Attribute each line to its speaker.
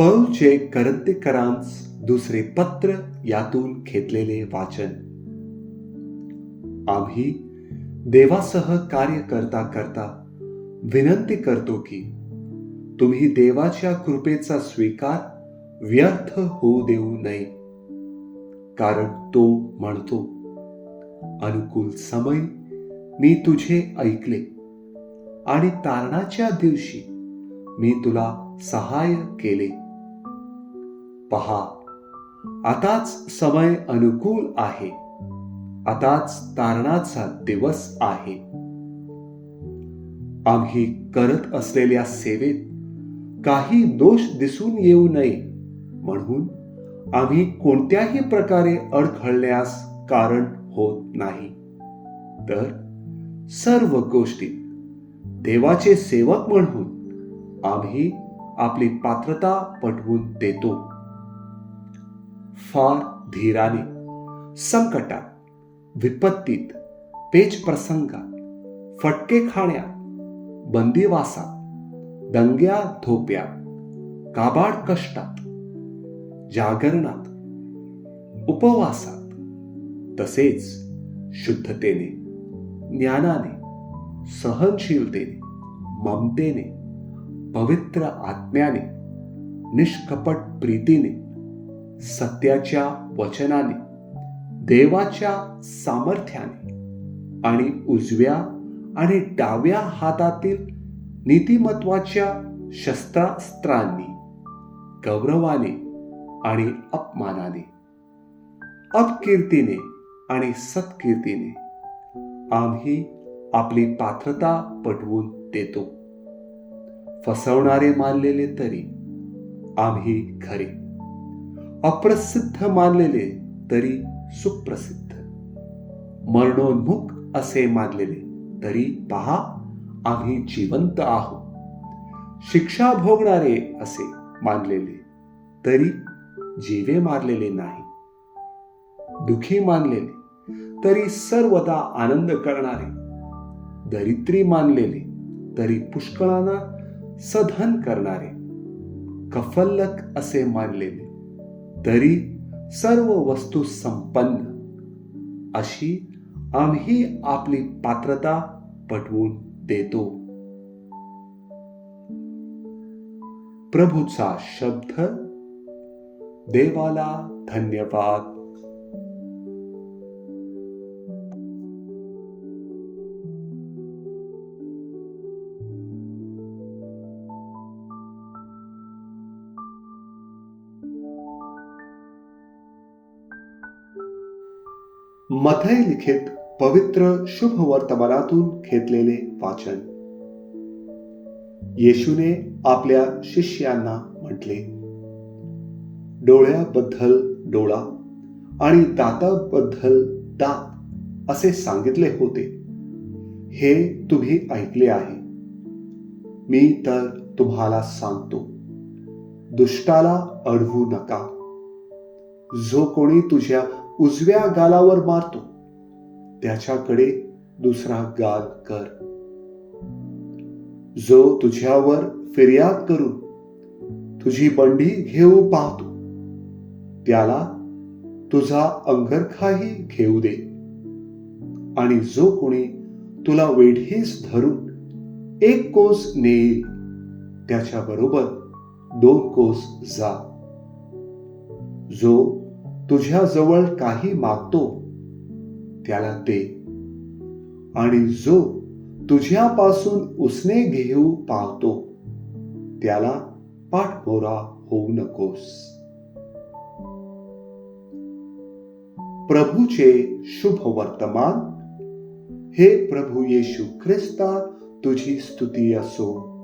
Speaker 1: पौलचे करंतेकरांस दुसरे पत्र यातून घेतलेले वाचन आम्ही देवासह कार्य करता करता विनंती करतो की तुम्ही देवाच्या कृपेचा स्वीकार व्यर्थ होऊ देऊ नये कारण तो म्हणतो अनुकूल समय मी तुझे ऐकले आणि तारणाच्या दिवशी मी तुला सहाय्य केले पहा आताच समय अनुकूल आहे आताच तारणाचा दिवस आहे आम्ही करत असलेल्या सेवेत काही दोष दिसून येऊ नये म्हणून आम्ही कोणत्याही प्रकारे अडखळण्यास कारण होत नाही तर सर्व गोष्टी देवाचे सेवक म्हणून आम्ही आपली पात्रता पटवून देतो फार धीराने संकटात विपत्तीत पेच प्रसंगात फटके खाण्या, बंदिवासात दंग्या धोप्या, काबाड कष्टात जागरणात उपवासात तसेच शुद्धतेने ज्ञानाने सहनशीलतेने ममतेने पवित्र आत्म्याने निष्कपट प्रीतीने सत्याच्या वचनाने देवाच्या सामर्थ्याने आणि उजव्या आणि डाव्या हातातील नीतिमत्वाच्या शस्त्रास्त्रांनी गौरवाने आणि अपमानाने अपकीर्तीने आणि सत्कीर्तीने आम्ही आपली पात्रता पटवून देतो फसवणारे मानलेले तरी आम्ही खरे अप्रसिद्ध मानलेले तरी सुप्रसिद्ध मरणोन्मुख असे मानलेले तरी पहा आम्ही जिवंत आहोत शिक्षा भोगणारे असे मानलेले तरी जीवे मारलेले नाही दुखी मानलेले तरी सर्वदा आनंद करणारे दरित्री मानलेले तरी पुष्कळांना सधन करणारे कफल्लक असे मानलेले तरी सर्व वस्तू संपन्न अशी आम्ही आपली पात्रता पटवून देतो प्रभूचा शब्द देवाला धन्यवाद मथय लिखित पवित्र शुभ वर्तमानातून घेतलेले वाचन येशूने आपल्या शिष्यांना म्हटले डोळ्याबद्दल डोळा आणि दाताबद्दल दात असे सांगितले होते हे तुम्ही ऐकले आहे मी तर तुम्हाला सांगतो दुष्टाला अडवू नका जो कोणी तुझ्या उजव्या गालावर मारतो त्याच्याकडे दुसरा गाल कर जो तुझ्यावर फिर्याद करून तुझी बंडी घेऊ पाहतो त्याला तुझा अंगरखाही घेऊ दे आणि जो कोणी तुला वेढीस धरून एक कोस नेईल त्याच्याबरोबर दोन कोस जा जो तुझ्याजवळ काही मागतो त्याला ते आणि जो तुझ्यापासून उसने घेऊ पाहतो त्याला पाठमोरा होऊ नकोस प्रभूचे शुभ वर्तमान हे प्रभू येशू ख्रिस्ता तुझी स्तुती असो